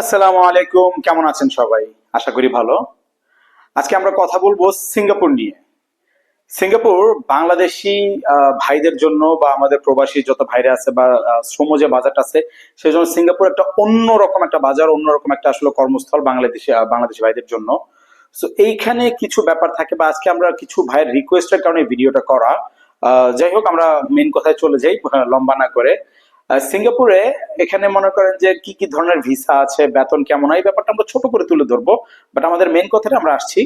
আসসালামু আলাইকুম, কেমন আছেন সবাই? আশা করি ভালো। আজকে আমরা কথা বলব সিঙ্গাপুর নিয়ে। সিঙ্গাপুর বাংলাদেশি ভাইদের জন্য বা আমাদের প্রবাসী যত ভাইরা আছে বা শ্রম যে বাজারটা আছে, সেই জন্য সিঙ্গাপুর একটা অন্যরকম একটা বাজার, অন্যরকম একটা আসলে কর্মস্থল বাংলাদেশি বাংলাদেশি ভাইদের জন্য। তো এইখানে কিছু ব্যাপার থাকে বা আজকে আমরা কিছু ভাইয়ের রিকোয়েস্টের কারণে ভিডিওটা করা। যাই হোক, আমরা মেন কথায় চলে যাই, লম্বা না করে। সিঙ্গাপুরে এখানে মনে করেন যে কি কি ধরনের ভিসা আছে, বেতন কেমন হয় ব্যাপারটা আমরা ছোট করে তুলে ধরবো বাট আমাদের মেন কথাটা আমরা আসছি।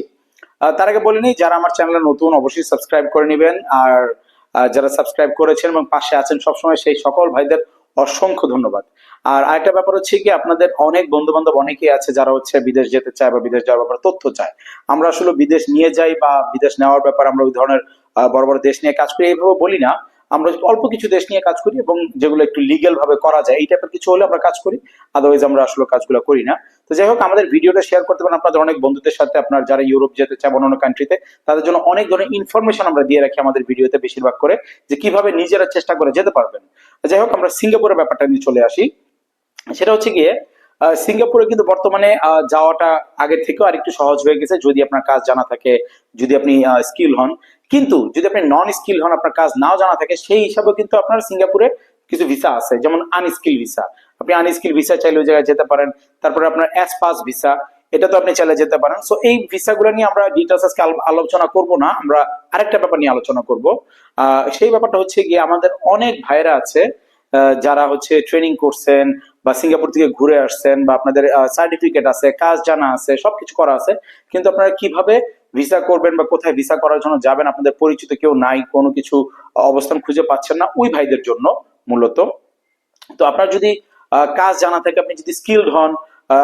তার আগে বলিনি যারা আমার চ্যানেলে নতুন, অবশ্যই সাবস্ক্রাইব করে নেবেন, আর যারা সাবস্ক্রাইব করেছেন এবং পাশে আছেন সবসময়, সেই সকল ভাইদের অসংখ্য ধন্যবাদ। আর আরেকটা ব্যাপার হচ্ছে কি আপনাদের অনেক বন্ধু বান্ধব অনেকেই আছে যারা হচ্ছে বিদেশ যেতে চায় বা বিদেশ যাওয়ার ব্যাপারে তথ্য চায়। আমরা আসলে বিদেশ নিয়ে যাই বা বিদেশ নেওয়ার ব্যাপারে আমরা ওই ধরনের বড় বড় দেশ নিয়ে কাজ করি, এইভাবে বলি না। আমরা অল্প কিছু দেশ নিয়ে কাজ করি এবং যেগুলো একটু লিগেল ভাবে করা যায়, এই টাইপের কিছু হলে আমরা কাজ করি। আদারওয়াইজ আমরা আসলে কাজগুলো করি না। তো যাই হোক, আমাদের ভিডিওটা শেয়ার করতে পারেন আপনাদের অনেক বন্ধুদের সাথে। আপনার যারা ইউরোপ যেতে চান অন্যান্য কান্ট্রিতে তাদের জন্য অনেক ধরনের ইনফরমেশন আমরা দিয়ে রাখি আমাদের ভিডিওতে বেশিরভাগ করে, যে কীভাবে নিজেরা চেষ্টা করে যেতে পারবেন। যাই হোক, আমরা সিঙ্গাপুরের ব্যাপারটা নিয়ে চলে আসি। সেটা হচ্ছে গিয়ে সিঙ্গাপুরে কিন্তু বর্তমানে যাওয়াটা আগের থেকেও আরেকটু সহজ হয়ে গেছে। যদি আপনার কাজ জানা থাকে, যদি আপনি স্কিল হন। কিন্তু যদি আপনি নন স্কিল হন, আপনার কাজ নাও জানা থাকে, সেই হিসাবে কিন্তু আপনার সিঙ্গাপুরে কিছু ভিসা আছে। যেমন আনস্কিল ভিসা আপনি আনস্কিল ভিসা চাইলে ওই জায়গায় যেতে পারেন। তারপরে আপনার অ্যাস পাস ভিসা এটা তো আপনি চাইলে যেতে পারেন। সো এই ভিসাগুলো নিয়ে আমরা ডিটেলস আজকে আলোচনা করব না। আমরা আরেকটা ব্যাপার নিয়ে আলোচনা করব। সেই ব্যাপারটা হচ্ছে গিয়ে আমাদের অনেক ভাইরা আছে যারা হচ্ছে ট্রেনিং করছেন বা সিঙ্গাপুর থেকে ঘুরে আসছেন বা আপনাদের সার্টিফিকেট আছে, কাজ জানা আছে, সবকিছু করা আছে, কিন্তু আপনারা কীভাবে ভিসা করবেন বা কোথায় ভিসা করার জন্য যাবেন, আপনাদের পরিচিত কেউ নাই, কোনো কিছু অবস্থান খুঁজে পাচ্ছেন না, ওই ভাইদের জন্য মূলত। তো আপনার যদি কাজ জানা থাকে, আপনি যদি স্কিলড হন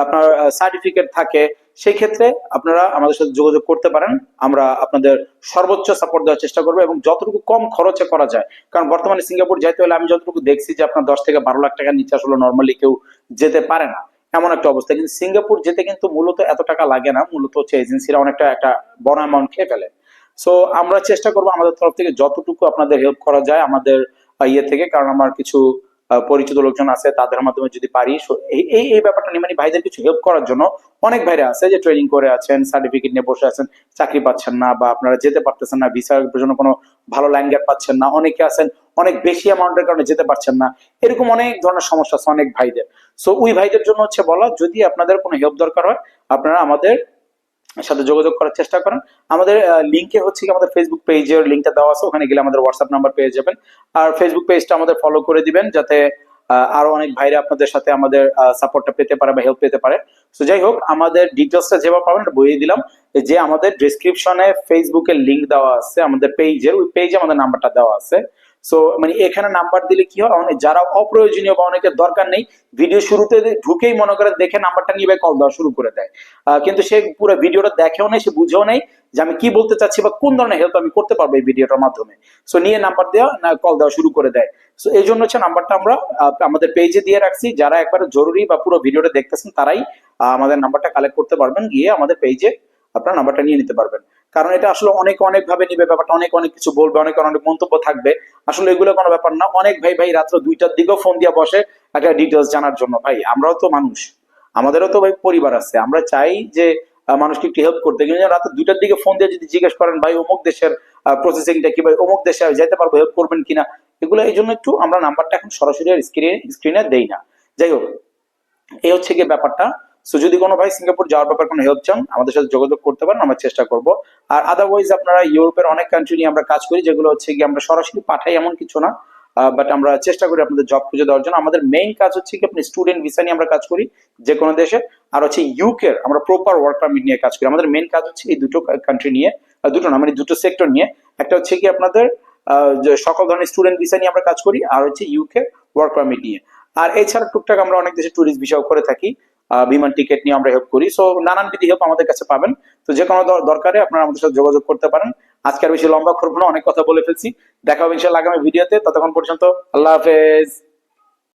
আপনার সার্টিফিকেট থাকে সেই ক্ষেত্রে আপনারা আমাদের সাথে যোগাযোগ করতে পারেন। আমরা আপনাদের সর্বোচ্চ সাপোর্ট দেওয়ার চেষ্টা করব এবং যতটুকু কম খরচে করা যায়। কারণ বর্তমানে সিঙ্গাপুর যাইতে হলে আমি যতটুকু দেখছি যে আপনার দশ থেকে বারো লাখ টাকার নিচে আসলে নর্মালি কেউ যেতে পারে না। এমন একটা অবস্থা। কিন্তু সিঙ্গাপুর যেতে কিন্তু মূলত এত টাকা লাগে না। মূলত হচ্ছে এজেন্সিরা অনেকটা একটা বড় অ্যামাউন্ট খেয়ে ফেলে। সো আমরা চেষ্টা করব আমাদের তরফ থেকে যতটুকু আপনাদের হেল্প করা যায় আমাদের ইয়ে থেকে। কারণ আমার কিছু পরিচিত লোকজন আছে, তাদের মাধ্যমে যদি পারি এই এই ব্যাপারটা নিয়ে মানে ভাইদের কিছু হেল্প করার জন্য অনেক ভাইরা আছে যে ট্রেনিং করে আছেন সার্টিফিকেট নিয়ে বসে আছেন, চাকরি পাচ্ছেন না বা আপনারা যেতে পারতেছেন না ভিসার জন্য কোনো ভালো ল্যান্ডগার্ড পাচ্ছেন না, অনেকে আছেন অনেক বেশি অ্যামাউন্টের কারণে যেতে পারছেন না, এরকম অনেক ধরনের সমস্যা আছে অনেক ভাইদের। সো ওই ভাইদের জন্য হচ্ছে বলা, যদি আপনাদের কোনো হেল্প দরকার হয়, আপনারা আমাদের সাথে যোগাযোগ করার চেষ্টা করেন। আমাদের লিঙ্কে হচ্ছে আমাদের ফেসবুক পেজের লিঙ্কটা দেওয়া আছে, ওখানে গেলে আমাদের হোয়াটসঅ্যাপ নাম্বার পেয়ে যাবেন। আর ফেসবুক পেজটা আমাদের ফলো করে দিবেন, যাতে আরও অনেক ভাইরা আপনাদের সাথে আমাদের সাপোর্টটা পেতে পারে বা হেল্প পেতে পারে। তো যাই হোক, আমাদের ডিটেলসটা যেভাবে পাবেন এটা বইয়ে দিলাম। যে আমাদের ডিসক্রিপশনে ফেসবুকের লিঙ্ক দেওয়া আছে, আমাদের পেজের ওই পেজে আমাদের নাম্বারটা দেওয়া আছে। সো মানে এখানে নাম্বার দিলে কি হয়? অনেক যারা অপ্রয়োজনীয় বা অনেকের দরকার নেই ভিডিও শুরুতে ঢুকেই মনে করে দেখে নাম্বারটা নিয়ে কল দেওয়া শুরু করে দেয়। কিন্তু সে পুরো ভিডিওটা দেখেও নেই, সে বুঝেও নেই যে আমি কি বলতে চাচ্ছি বা কোন ধরনের হেল্প আমি করতে পারব এই ভিডিওটার মাধ্যমে। সো নিয়ে নাম্বার দেওয়া, না কল দেওয়া শুরু করে দেয়। সো এই জন্য হচ্ছে নাম্বারটা আমরা আমাদের পেজে দিয়ে রাখছি। যারা একবারে জরুরি বা পুরো ভিডিওটা দেখতেছেন, তারাই আমাদের নাম্বারটা কালেক্ট করতে পারবেন। গিয়ে আমাদের পেজে আপনার নাম্বারটা নিয়ে নিতে পারবেন। কারণ এটা আসলে অনেক অনেক ভাবে নিবে, ব্যাপারটা অনেক অনেক কিছু বলবে, অনেক অনেক মন্তব্য থাকবে। আসলে এগুলো কোনো ব্যাপার না। অনেক ভাই ভাই রাত্র দুইটার দিকেও ফোন দিয়ে বসে একটা ডিটেলস জানার জন্য। ভাই, আমরাও তো মানুষ। আমাদেরও তো ভাই পরিবার আছে। আমরা চাই যে মানুষকে একটু হেল্প করতে। কিন্তু রাতে দুইটার দিকে ফোন দিয়ে যদি জিজ্ঞেস করেন, ভাই, অমুক দেশের প্রসেসিংটা কি? ভাই, অমুক দেশে যেতে পারব? হেল্প করবেন কিনা? এগুলো এই জন্য একটু আমরা নাম্বারটা এখন সরাসরি স্ক্রিনে স্ক্রিনে দেই না। যাই হোক, এই হচ্ছে গিয়ে ব্যাপারটা। সো যদি কোনো ভাই সিঙ্গাপুর যাওয়ার ব্যাপারে কোনো হেল্প চান, আমাদের সাথে যোগাযোগ করতে পারেন, আমরা চেষ্টা করব। আর আদারওয়াইজ আপনারা ইউরোপের অনেক কান্ট্রি নিয়ে আমরা কাজ করি, যেগুলো হচ্ছে কি আমরা সরাসরি পাঠাই এমন কিছু না বাট আমরা চেষ্টা করি আপনাদের জব খুঁজে দেওয়ার জন্য। আমাদের মেইন কাজ হচ্ছে কি আপনি স্টুডেন্ট ভিসা নিয়ে আমরা কাজ করি, যে কোনো দেশে। আর হচ্ছে ইউকের আমরা প্রপার ওয়ার্ক পারমিট নিয়ে কাজ করি। আমাদের মেইন কাজ হচ্ছে এই দুটো কান্ট্রি নিয়ে দুটো না মানে দুটো সেক্টর নিয়ে। একটা হচ্ছে কি আপনাদের সকল ধরনের স্টুডেন্ট ভিসা নিয়ে আমরা কাজ করি, আর হচ্ছে ইউকে ওয়ার্ক পারমিট নিয়ে। আর এছাড়া টুকটাক আমরা অনেক দেশে ট্যুরিস্ট ভিসাও করে থাকি। বিমান টিকিট নিয়ে আমরা হেল্প করি। সো নানান বিধি হেল্প আমাদের কাছে পাবেন। তো যে কোনো দরকারে আপনারা আমাদের সাথে যোগাযোগ করতে পারেন। আজকে আর বেশি লম্বা করব অনেক কথা বলে ফেলছি। দেখা হবে ইনশাল্লাহ আগামী ভিডিওতে ততক্ষণ পর্যন্ত আল্লাহ হাফেজ।